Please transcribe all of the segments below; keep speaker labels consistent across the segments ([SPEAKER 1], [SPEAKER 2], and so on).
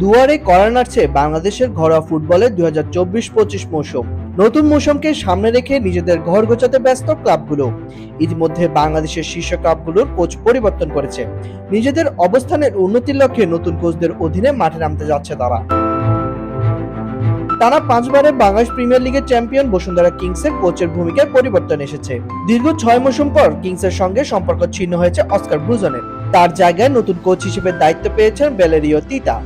[SPEAKER 1] দুয়ারে করা নাড়ছে বাংলাদেশের ঘরোয়া ফুটবলের দুই হাজার চব্বিশ পঁচিশ মৌসুম। নতুন মৌসুমকে সামনে রেখে নিজেদের ঘর গোছাতে ব্যস্ত ক্লাবগুলো। ইতিমধ্যে বাংলাদেশের শীর্ষ ক্লাবগুলোর কোচ পরিবর্তন করেছে। নিজেদের অবস্থানের উন্নতির লক্ষ্যে নতুন কোচদের অধীনে মাঠে নামতে যাচ্ছে তারা। টানা পাঁচবারের বাংলাদেশ প্রিমিয়ার লিগের চ্যাম্পিয়ন বসুন্ধরা কিংসের কোচের ভূমিকায় পরিবর্তন এসেছে। দীর্ঘ ছয় মৌসুম পর কিংসের সঙ্গে সম্পর্ক ছিন্ন হয়েছে অস্কার ব্রুজনের। তার জায়গায় নতুন কোচ হিসেবে দায়িত্ব পেয়েছেন বেলেরিও তিতা।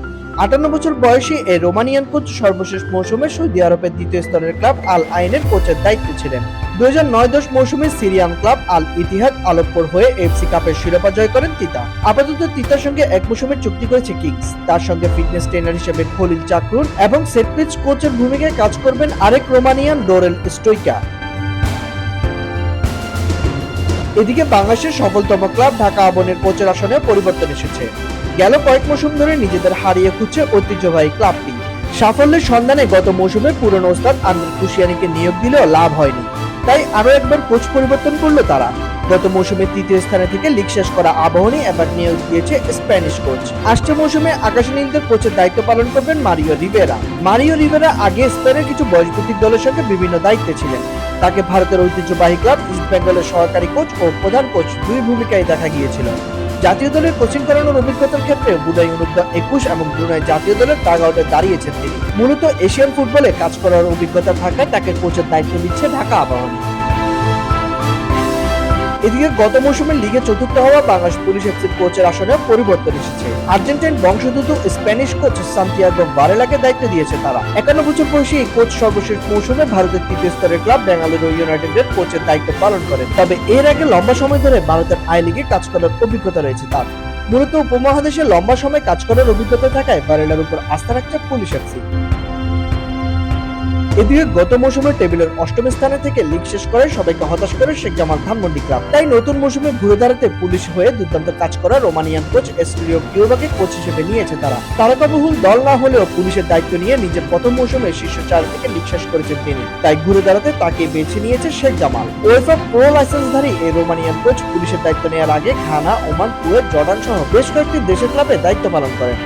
[SPEAKER 1] আটান্ন বছর বয়সী এই রোমানিয়ান কোচ সর্বশেষ মৌসুমে সৌদি আরবের দ্বিতীয় স্তরের ক্লাব আল আইনের কোচের দায়িত্বে ছিলেন। দুই হাজার নয় দশ মৌসুমে সিরিয়ান ক্লাব আল ইতিহাদ আলোকপুর হয়ে এফসি কাপের শিরোপা জয় করেন তিতা। আপাতত তিতার সঙ্গে এক মৌসুমের চুক্তি করেছে কিংস। তার সঙ্গে ফিটনেস ট্রেনার হিসেবে খলিল চাকরুন এবং সেটপিচ কোচের ভূমিকায় কাজ করবেন আরেক রোমানিয়ান ডোরেল স্টোইকা। এদিকে বাংলাদেশের সফলতম ক্লাব ঢাকা আবনের কোচের আসনে পরিবর্তন এসেছে। গেল কয়েক মৌসুম ধরে নিজেদের হারিয়ে খুঁজছে ঐতিহ্যবাহী ক্লাবটি। সাফল্যের সন্ধানে গত মৌসুমে পুরনো ওস্তাদ আন্দ্রে কুশিয়ানিকে নিয়োগ দিলেও লাভ হয়নি। তাই আরও একবার কোচ পরিবর্তন করল তারা। গত মৌসুমে তৃতীয় স্থানে থেকে লিগ শেষ করা আবাহনী এবার নিয়োগ দিয়েছে স্প্যানিশ কোচ। আসছে মৌসুমে আকাশী নীলদের কোচের দায়িত্ব পালন করবেন মারিও রিবেরা। মারিও রিবেরা আগে স্পেনের কিছু বয়সভিত্তিক দলের সঙ্গে বিভিন্ন দায়িত্বে ছিলেন। তাকে ভারতের ঐতিহ্যবাহী ক্লাব ইস্ট বেঙ্গলের সহকারী কোচ ও প্রধান কোচ দুই ভূমিকায় দেখা গিয়েছিল। জাতীয় দলের কোচিং করানোর অভিজ্ঞতার ক্ষেত্রে বুদাই অনুদ্ধ একুশ এবং ব্রুনাই জাতীয় দলের টাগাউটে দাঁড়িয়েছেন তিনি। মূলত এশিয়ান ফুটবলে কাজ করার অভিজ্ঞতা থাকায় তাকে কোচের দায়িত্ব দিচ্ছে ঢাকা আবাহনী। এদিকে গত মৌসুমে লিগে চতুর্থ হওয়া বাংলাদেশ পুলিশ এফসির কোচের আসনে পরিবর্তন এসেছে। আর্জেন্টাইন বংশোদ্ভূত স্প্যানিশ কোচ সান্তিয়াগো বারেলাকে দায়িত্ব দিয়েছে তারা। একান্ন বছর বয়সী এই কোচ সর্বশেষ মৌসুমে ভারতের তৃতীয় স্তরের ক্লাব বেঙ্গালুরু ইউনাইটেডের কোচের দায়িত্ব পালন করেন। তবে এর আগে লম্বা সময় ধরে ভারতের আই লিগে কাজ করার অভিজ্ঞতা রয়েছে তার। মূলত উপমহাদেশে লম্বা সময় কাজ করার অভিজ্ঞতা থাকায় বারেলার উপর আস্থা রাখছে পুলিশ এফসি এদিকে গত মৌসুমে টেবিলের অষ্টম স্থানে থেকে লিগ শেষ করে সবাইকে হতাশ করে শেখ জামাল ধানমন্ডি ক্লাব তাই নতুন মৌসুমে ঘুরে দাঁড়াতে পুলিশ হয়ে দুর্দান্ত কাজ করা রোমানিয়ান কোচ এসপিরিও কিউবাকে কোচ হিসেবে নিয়েছে তারা। তারকাবহুল দল না হলেও পুলিশের দায়িত্ব নিয়ে নিজের প্রথম মৌসুমে শীর্ষ চার থেকে লিগ শেষ করেছেন তিনি। তাই ঘুরে দাঁড়াতে তাকে বেছে নিয়েছে শেখ জামাল। ওয়েফা প্রো লাইসেন্সধারী এই রোমানিয়ান কোচ পুলিশের দায়িত্ব নেওয়ার আগে ঘানা ওমান, কুয়েত, জর্ডান সহ বেশ কয়েকটি দেশের ক্লাবে দায়িত্ব পালন করেন।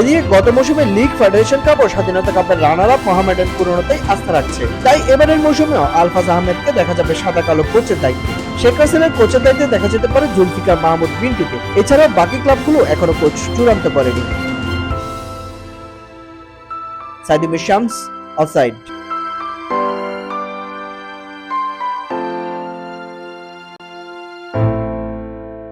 [SPEAKER 1] এদিকে গত মৌসুমে লিগ ফেডারেশন কাপ ও স্বাধীনতা কাপের রানার আপ মোহামেডান পুরনোতেই আস্থা রাখছে। তাই এবারের মৌসুমেও আলফাজ আহমেদকে দেখা যাবে সাদা কালো কোচের দায়িত্বে। শেখ হাসিনার কোচের দায়িত্বে দেখা যেতে পারে জুলফিকার মাহমুদ বিন্টুকে। এছাড়া বাকি ক্লাবগুলো এখনও কোচ চূড়ান্ত করেনি। সাইদিমের শামস অফসাইড